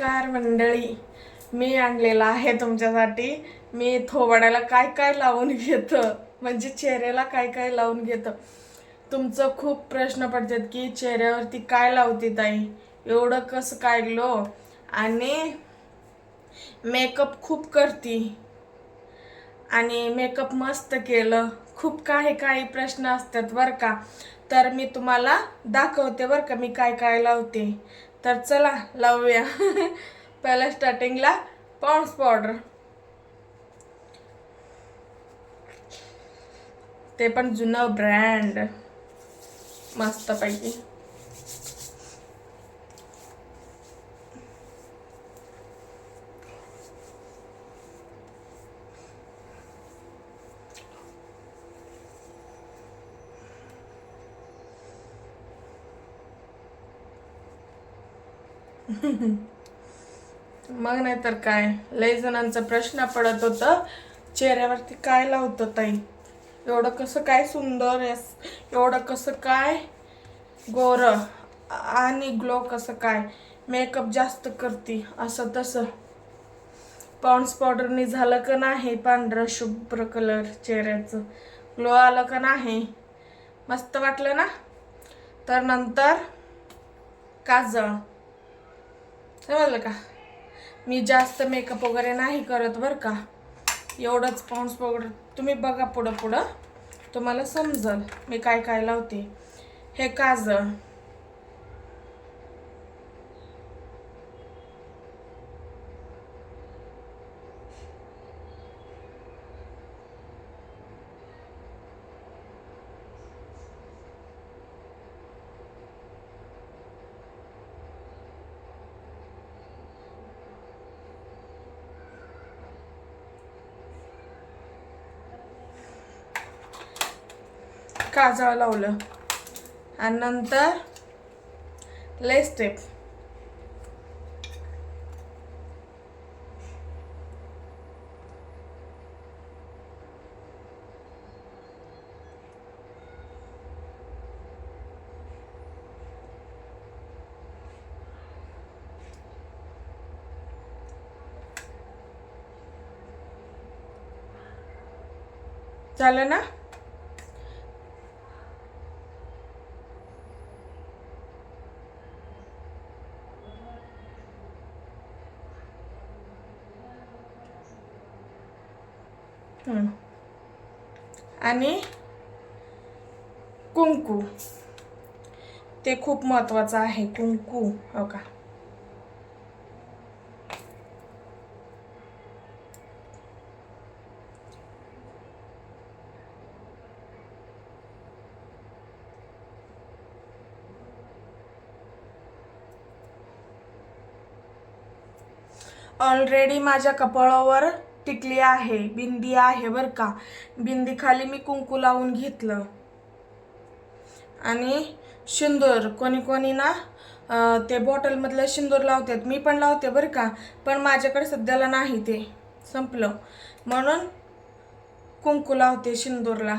नमस्कार मंडळी. मी आणलेला आहे तुमच्यासाठी. मी थोबाड्याला काय काय लावून घेतं म्हणजे चेहऱ्याला काय काय लावून घेतं तुमचं खूप प्रश्न पडतात की चेहऱ्यावरती काय लावते ताई? एवढं कसं काढलो? आणि मेकअप खूप करती. आणि मेकअप मस्त केलं. खूप काही काही प्रश्न असतात बरं का. तर मी तुम्हाला दाखवते बरं का मी काय काय लावते. तर चला लावूया. पहिल्या स्टार्टिंगला पॉन्ड्स पावडर ते पण जुनं ब्रँड मस्तपैकी. मग नाही तर काय? लय जणांचा प्रश्न पडत होतं. चेहऱ्यावरती काय लावतं ताई? एवढं कसं काय सुंदर आहे एवढं कसं काय गोर? आणि ग्लो कसं काय? मेकअप जास्त करते असं तसं. पाऊंड्स पावडरनी झालं का नाही पांढरं शुभ्र कलर चेहऱ्याचं? ग्लो आलं का नाही? मस्त वाटलं ना? तर नंतर काजळ. समजलं का? मी जास्त मेकअप वगैरे नाही करत बरं का. एवढंच पाऊंड्स पावडर तुम्ही बघा पुढं पुढं. तुम्हाला समजल मी काय काय लावते. हे काजळ. काजळ लावलं. आणि नंतर ले स्टेप झालं ना? आणि कुंकू. ते खूप महत्वाचं आहे कुंकू. हो का? ऑलरेडी माझ्या कपाळावर टिकली आहे बिंदी आहे बरं का. बिंदी खाली मी कुंकू लावून घेतलं. आणि शिंदूर कोणी कोणी ना ते बॉटलमधलं शिंदूर लावतात. मी पण लावते बरं का पण माझ्याकडे सध्याला नाही ते. संपलं. म्हणून कुंकू लावते शिंदूरला.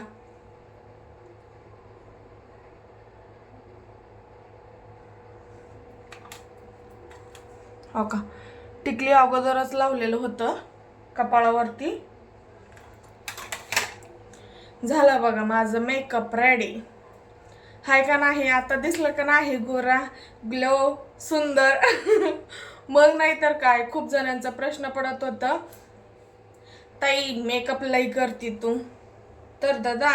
हो का? टिकली अगोदरच लावलेलं होतं. कपाळावरती. झाला बघा माझं मेकअप रेडी हाय का नाही? आता दिसलं का नाही? गोरा ग्लो सुंदर. मग नाही तर काय? खूप जणांचा प्रश्न पडत होता. ताई मेकअप लई करते तू. तर दादा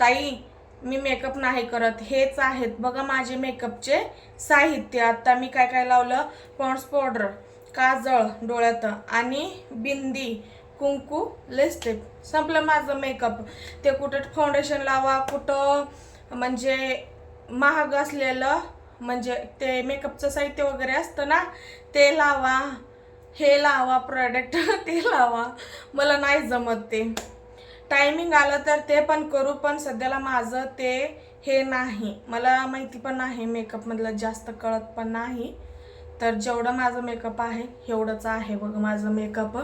ताई मी मेकअप नाही करत. हेच आहेत बघा माझे मेकअपचे साहित्य. आता मी काय काय लावलं? पॉन्ड्स पावडर काजळ डोळ्यात आणि बिंदी कुंकू लिपस्टिक संपलं माझं मेकअप ते कुठं फाउंडेशन लावा कुठं म्हणजे महाग असलेलं म्हणजे ते मेकअपचं साहित्य वगैरे असतं ना ते लावा. हे लावा प्रॉडक्ट ते लावा. मला नाही जमत ते. टायमिंग आलं तर ते पण करू पण सध्याला माझं ते हे नाही. मला माहिती पण नाही मेकअपमधलं जास्त कळत पण नाही. तर जेवढं माझं मेकअप आहे एवढंच आहे बघ माझं मेकअप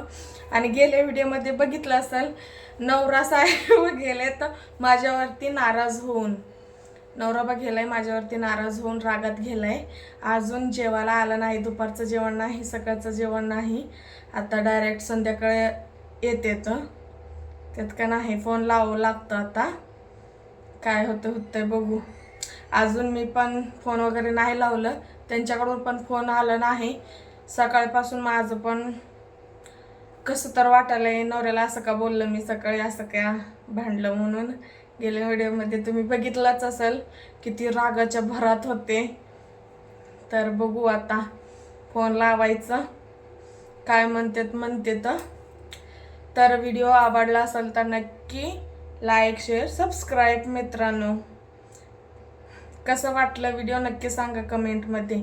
आणि गेल्या व्हिडिओमध्ये बघितलं असेल नवरा साहेब गेले तर माझ्यावरती नाराज होऊन. नवराबा गेलाय माझ्यावरती नाराज होऊन रागात गेलाय. अजून जेवायला आलं नाही दुपारचं जेवण नाही सकाळचं जेवण नाही. आता डायरेक्ट संध्याकाळी येते तर त्यात का नाही फोन लावावं लागतं आता. काय होतं होतं बघू. अजून मी पण फोन वगैरे नाही लावलं. त्यांच्याकडून पण फोन आला नाही. सकाळपासून माझं पण कसं तर वाटायलंय नवऱ्याला असं का बोललं मी सकाळी असं का भांडलं म्हणून. गेल्या व्हिडिओमध्ये तुम्ही बघितलंच असेल किती रागाच्या भरात होते. तर बघू आता फोन लावायचं. काय म्हणतात म्हणते तर तर व्हिडिओ आवडला असेल तर नक्की लाईक शेअर सबस्क्राईब मित्रांनो. कसं वाटलं व्हिडिओ नक्की सांगा कमेंटमध्ये.